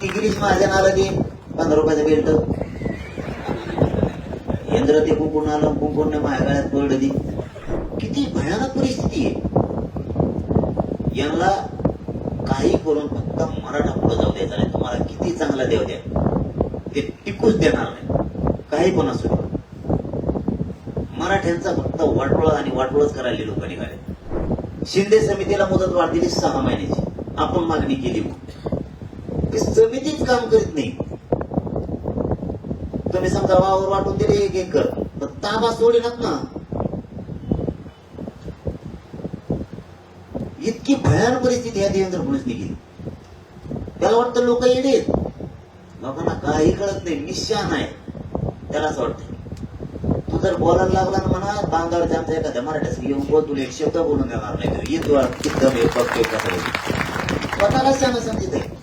ती गिरीश माझ्या नाला ते पंधरा रुपयाचं बेल्ट इंद्र ते कुंकुण आलं कुंकुण माझ्या गळ्यात पडलं ती किती भयानक परिस्थिती आहे. यांना काही करून फक्त मराठा पुढे जाऊ द्यायचा नाही. तुम्हाला किती चांगला देव द्या ते टिकूच देणार नाही. काही पण असू दे. मराठ्यांचा फक्त वाटोळ आणि वाटोळच करायला लोक निघाले. शिंदे समितीला मुदत वाढ दिली सहा महिन्याची. आपण मागणी केली. मग ती समितीच काम करीत नाही. तुम्ही समजा वावर वाटून दिले एक एकर पण ताबा सोडेनात ना. इतकी भयानक परिस्थिती ह्या देवेंद्र फडणवीसने केली. त्याला वाटतं लोक येडेत लोकांना काही कळत नाही निशाण आहे त्याला असं वाटतं तू जर बोलायला लागला ना म्हणा बांधावरच्या आमच्या एखाद्या मराठ्यास येऊन बोल तुला एक शब्द बोलून देणार नाही तू ये तुला बघतोय कसं स्वतःला समजित आहे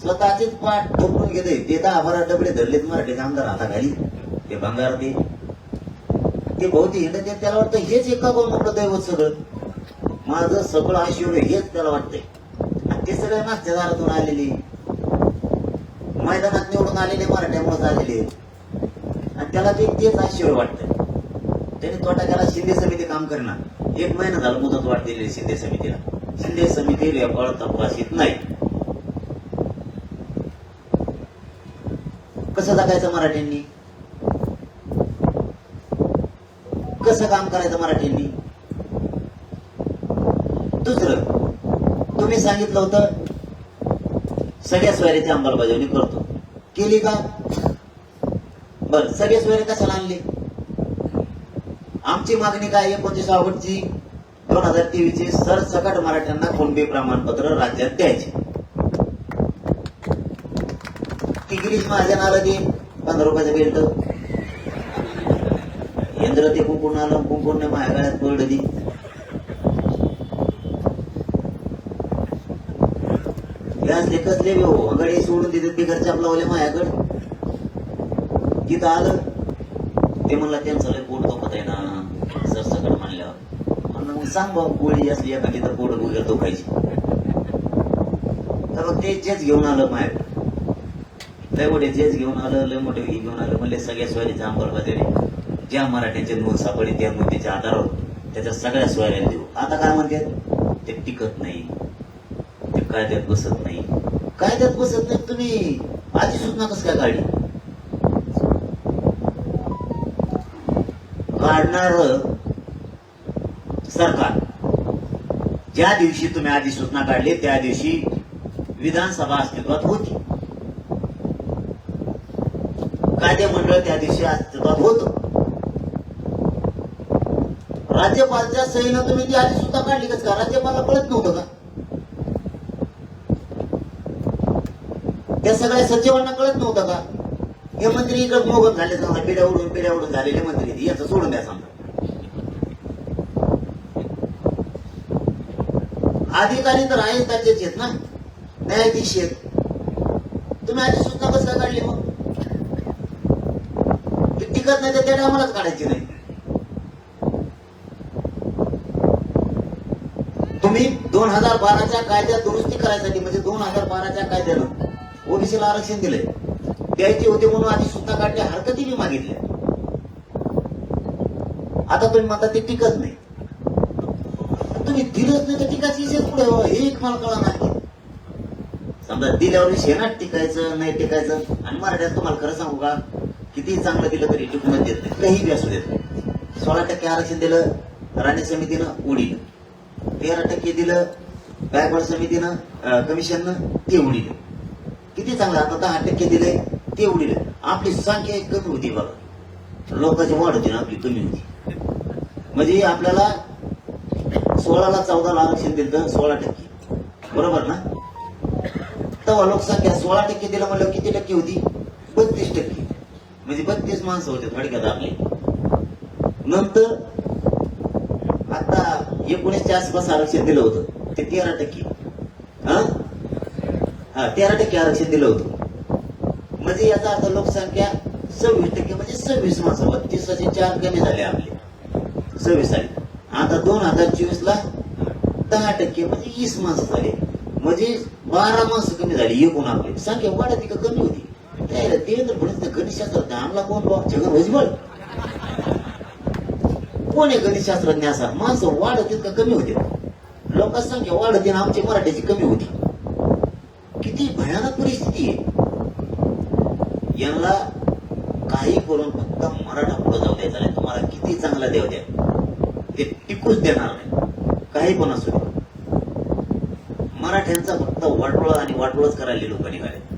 स्वतःचेच पाठ ठोकून घेते ते दहा बारा डबडे धरलेत मराठीचे आमदार हाताखाली ते भंगार ते. ते भोवती हिंडत ते त्याला वाटतं हेच एका कोण मोठं दैवत सगळं. माझं सगळं आशीर्वाद हेच त्याला वाटतंय. आणि ते सगळे मागच्या दारातून आलेले. मैदानात निवडून आलेले मराठ्यामुळे आलेले. आणि त्याला ते तेच आश्चर्य वाटतं त्याने तोटा केला शिंदे समिती काम करणार. एक महिना झाला मुदत वाढ दिलेली शिंदे समितीला. शिंदे समिती रेकॉर्ड तपासित नाही. कसं जगायचं मराठ्यांनी? कसं काम करायचं मराठ्यांनी? दुसरं तुम्ही सांगितलं होतं सगळ्या स्वारीची अंमलबजावणी करतो. केली का? बर सगळे सोयरे कशाला आणले? आमची मागणी काय एकोणतीस ऑगस्टची दोन हजार तेवीस ची सरसकट मराठ्यांना कुणबी प्रमाणपत्र राज्यात द्यायचे. ती गिरीश महाजन आलं ते पंधरा रुपयाचं बेल्ट यंत्र ते कुंकुण आलं कुंकुण माझ्या गळ्यात पडलं ती यासले कसले बी हो, सोडून गडी सोडून तिथे लावले चपलावले माझ्याकडे. तिथं आलं. ते म्हणलं त्यांचं लय पोट दुखत आहे ना. सरसकट म्हणल्यावर. म्हणलं मग सांग भाऊ गोळी असली एखादी तर पोट वगैरे दुखायची. तर मग ते घेऊन आलं माझ्याकडे. लय मोठे जेच घेऊन आलं लय मोठे हे घेऊन आलं. म्हणले सगळ्या स्वारीच्या अंमलबजावणी ज्या मराठ्यांचे नोंद सापडली त्या नोंदीच्या आधारावर त्याच्या सगळ्या स्वाऱ्या देऊ. आता काय म्हणतात? ते टिकत नाही. ते कायद्यात बसत नाही. कायद्यात बसत नाही? तुम्ही आधी सूचना कस काय काढली? काढणार सरकार. ज्या दिवशी तुम्ही आधी सूचना काढली त्या दिवशी विधानसभा अस्तित्वात होती. कायदे मंडळ त्या दिवशी अस्तित्वात होत. राज्यपालच्या सहीनं तुम्ही ती आधी सुद्धा काढली कसं का राज्यपालला कळत नव्हतं का त्या सगळ्या सचिवांना कळत नव्हतं का हे मंत्री इकडे मोगत झाले समजा पिढ्या उडून पिढ्या उडून झालेले मंत्री. याचं सोडून द्या समजा. अधिकारी तर आहेत त्याचेच आहेत ना. न्यायाधीश आहेत. तुम्ही आधी सूचना कसं काढली मग? ते नाही तर त्या टायमालाच काढायची नाही. तुम्ही दोन हजार बाराच्या कायद्यात दुरुस्ती करायसाठी म्हणजे दोन हजार बाराच्या कायद्यानं ओबीसीला आरक्षण दिलंय. द्यायचे होते म्हणून आधी सुद्धा काढल्या हरकती मी मागितल्या. आता तुम्ही म्हणता ते टिकत नाही. तुम्ही दिलंच नाही तर टिकायची विषय पुढे हो, हे एक मला कळा नाही समजा दिल्यावर शेणात टिकायचं नाही टिकायचं आणि मराठ्यात तुम्हाला खरं सांगू का? कितीही चांगलं दिलं तरी टिकूनच देत नाही. काही बी असू देत नाही. सोळा टक्के आरक्षण दिलं राणे समितीनं उडीलं. तेरा टक्के दिलं गायकवाड समितीनं कमिशननं ते उडीलं. किती चांगलं आता दहा टक्के दिले ते उडीलं. आपली संख्या कमी होती बघा. लोकांची वाढ होती ना आपली कमी होती. म्हणजे आपल्याला सोळाला चौदाला आरक्षण दिलं सोळा टक्के. बरोबर ना? तेव्हा लोकसंख्या सोळा टक्के दिलं म्हणलं किती टक्के होती? बत्तीस टक्के. म्हणजे बत्तीस माणसं होते थोडक्यात आपले. नंतर आता एकोणीसच्या आसपास आरक्षण दिलं होतं. ते तेरा टक्के. हा? हा तेरा टक्के आरक्षण दिलं होतं. म्हणजे याचा अर्थ लोकसंख्या सव्वीस टक्के म्हणजे सव्वीस माणसं. बत्तीसाचे चार कमी झाले आपले. सव्वीस आले आता दोन हजार चोवीस ला दहा टक्के म्हणजे वीस माणसं झाले. म्हणजे बारा माणसं कमी झाली एकूण आपली. संख्या वाढत का कमी देवेंद्र फडणवीस गणितशास्त्रात आणला कोण बाबा छगन भुजबळ कोण आहे गणितशास्त्रज्ञ असा माणसं वाढत का कमी होते लोकसंख्या वाढते आणि आमची मराठीची कमी होती किती भयानक परिस्थिती आहे यांना काही करून फक्त मराठा पुढे जाऊ द्यायचा नाही तुम्हाला किती चांगला देव द्या ते टिकूच देणार नाही काही पण असू दे मराठ्यांचा फक्त वाटोळा आणि वाटोळच करायला लोक निघाले